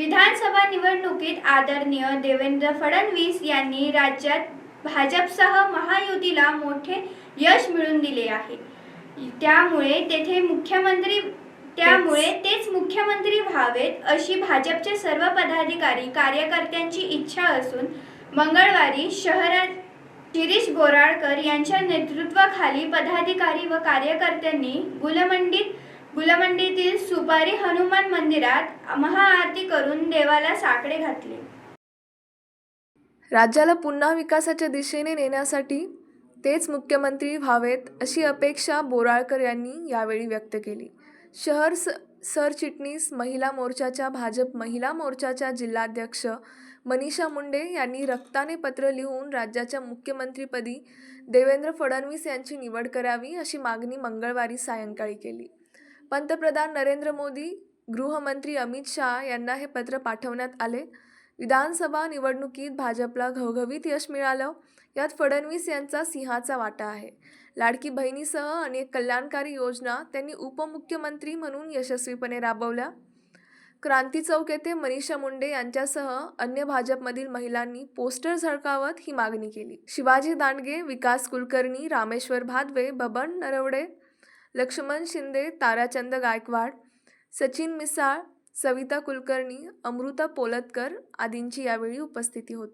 विधानसभा निवडणुकीत आदरणीय देवेंद्र फडणवीस यांनी राज्यात भाजपसह महायुतीला मोठे यश मिळवून दिले आहे. त्यामुळे तेथे मुख्यमंत्री त्यामुळे तेच. मुख्यमंत्री व्हावेत अशी भाजपचे सर्व पदाधिकारी कार्यकर्त्यांची इच्छा असून मंगळवारी शहरात शिरीष बोराळकर यांच्या नेतृत्वाखाली पदाधिकारी व कार्यकर्त्यांनी गुलमंडीत गुलमंडीतील दुपारी हनुमान मंदिरात महाआरती करून देवाला साकडे घातले. राज्याला पुन्हा विकासाच्या दिशेने नेण्यासाठी तेच मुख्यमंत्री व्हावेत अशी अपेक्षा बोराळकर यांनी यावेळी व्यक्त केली. शहर स सरचिटणीस महिला मोर्चाच्या भाजप महिला मोर्चाच्या जिल्हाध्यक्ष मनीषा मुंडे यांनी रक्ताने पत्र लिहून राज्याच्या मुख्यमंत्रीपदी देवेंद्र फडणवीस यांची निवड करावी अशी मागणी मंगळवारी सायंकाळी केली. पंतप्रधान नरेंद्र मोदी गृहमंत्री अमित शहा यांना हे पत्र पाठवण्यात आले. विधानसभा निवडणुकीत भाजपला घवघवीत यश मिळालं. यात फडणवीस यांचा सिंहाचा वाटा आहे. लाडकी बहिणीसह अनेक कल्याणकारी योजना त्यांनी उपमुख्यमंत्री म्हणून यशस्वीपणे राबवल्या. क्रांती चौक येथे मनीषा मुंडे यांच्यासह अन्य भाजपमधील महिलांनी पोस्टर झळकावत ही मागणी केली. शिवाजी दांडगे विकास कुलकर्णी रामेश्वर भादवे बबन नरवडे लक्ष्मण शिंदे ताराचंद गायकवाड सचिन मिसाळ सविता कुलकर्णी अमृता पोलतकर आदींची यावेळी उपस्थिती होती.